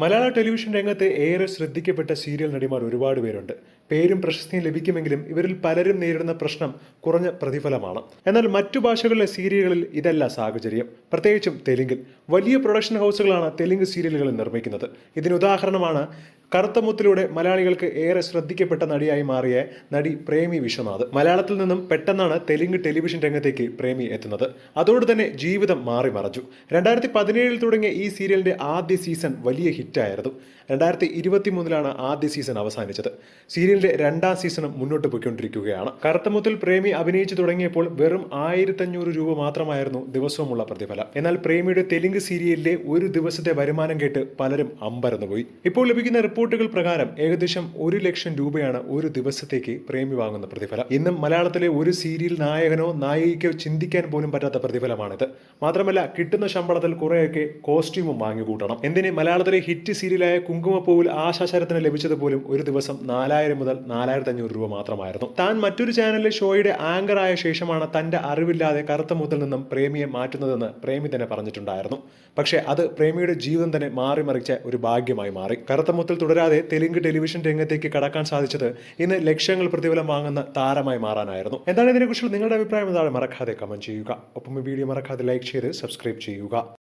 മലയാള television രംഗത്ത് ഏറെ ശ്രദ്ധിക്കപ്പെട്ട serial നടിമാർ ഒരുപാട് പേരുണ്ട്. പേരും പ്രശസ്തിയും ലഭിക്കുമെങ്കിലും ഇവരിൽ പലരും നേരിടുന്ന പ്രശ്നം കുറഞ്ഞ പ്രതിഫലമാണ്. എന്നാൽ മറ്റു ഭാഷകളിലെ സീരിയലുകളിൽ ഇതല്ല സാഹചര്യം. പ്രത്യേകിച്ചും തെലുങ്കിൽ. വലിയ പ്രൊഡക്ഷൻ ഹൗസുകളാണ് തെലുങ്ക് സീരിയലുകൾ നിർമ്മിക്കുന്നത്. ഇതിന് ഉദാഹരണമാണ് കറുത്തമുത്തിലൂടെ മലയാളികൾക്ക് ഏറെ ശ്രദ്ധിക്കപ്പെട്ട നടിയായി മാറിയ നടി പ്രേമി വിശ്വനാഥ്. മലയാളത്തിൽ നിന്നും പെട്ടെന്നാണ് തെലുങ്ക് ടെലിവിഷൻ രംഗത്തേക്ക് പ്രേമി എത്തുന്നത്. അതോടെ തന്നെ ജീവിതം മാറി മറച്ചു. രണ്ടായിരത്തി പതിനേഴിൽ തുടങ്ങിയ ഈ സീരിയലിന്റെ ആദ്യ സീസൺ വലിയ ഹിറ്റായിരുന്നു. രണ്ടായിരത്തി ഇരുപത്തി മൂന്നിലാണ് ആദ്യ സീസൺ അവസാനിച്ചത്. സീരിയലിന്റെ രണ്ടാം സീസണും മുന്നോട്ട് പോയിക്കൊണ്ടിരിക്കുകയാണ്. കറുത്തമുത്തിൽ പ്രേമി അഭിനയിച്ചു തുടങ്ങിയപ്പോൾ വെറും ആയിരത്തഞ്ഞൂറ് രൂപ മാത്രമായിരുന്നു ദിവസവുമുള്ള പ്രതിഫലം. എന്നാൽ പ്രേമിയുടെ തെലുങ്ക് സീരിയലിലെ ഒരു ദിവസത്തെ വരുമാനം കേട്ട് പലരും അമ്പരന്നുപോയി. ഇപ്പോൾ ലഭിക്കുന്ന റിപ്പോർട്ടുകൾ പ്രകാരം ഏകദേശം ഒരു ലക്ഷം രൂപയാണ് ഒരു ദിവസത്തേക്ക് പ്രേമി വാങ്ങുന്ന പ്രതിഫലം. ഇന്നും മലയാളത്തിലെ ഒരു സീരിയൽ നായകനോ നായികയ്ക്കോ ചിന്തിക്കാൻ പോലും പറ്റാത്ത പ്രതിഫലമാണിത്. മാത്രമല്ല കിട്ടുന്ന ശമ്പളത്തിൽ കുറെയൊക്കെ കോസ്റ്റ്യൂമും വാങ്ങിക്കൂട്ടണം. എന്തിന് മലയാളത്തിലെ ഹിറ്റ് സീരിയലായ കുങ്കുമപ്പൂവിൽ ആശാശരത്തിന് ലഭിച്ചത് പോലും ഒരു ദിവസം നാലായിരം മുതൽ നാലായിരത്തി അഞ്ഞൂറ് രൂപ മാത്രമായിരുന്നു. താൻ മറ്റൊരു ചാനലിലെ ഷോയുടെ ആങ്കറായ ശേഷമാണ് തന്റെ അറിവില്ലാതെ കറുത്ത മുതൽ നിന്നും പ്രേമിയെ മാറ്റുന്നതെന്ന് പ്രേമി തന്നെ പറഞ്ഞിട്ടുണ്ടായിരുന്നു. പക്ഷേ അത് പ്രേമിയുടെ ജീവിതം തന്നെ മാറി മറിച്ച ഒരു ഭാഗ്യമായി മാറി. കറുത്ത മുത്തിൽ തുടരാതെ തെലുങ്ക് ടെലിവിഷൻ രംഗത്തേക്ക് കടക്കാൻ സാധിച്ചത് ഇന്ന് ലക്ഷങ്ങൾ പ്രതിഫലം വാങ്ങുന്ന താരമായി മാറാനായിരുന്നു. എന്താണ് ഇതിനെക്കുറിച്ചുള്ള നിങ്ങളുടെ അഭിപ്രായം? എന്താണ് മറക്കാതെ കമന്റ് ചെയ്യുക. ഒപ്പം വീഡിയോ മറക്കാതെ ലൈക്ക് ചെയ്ത് സബ്സ്ക്രൈബ് ചെയ്യുക.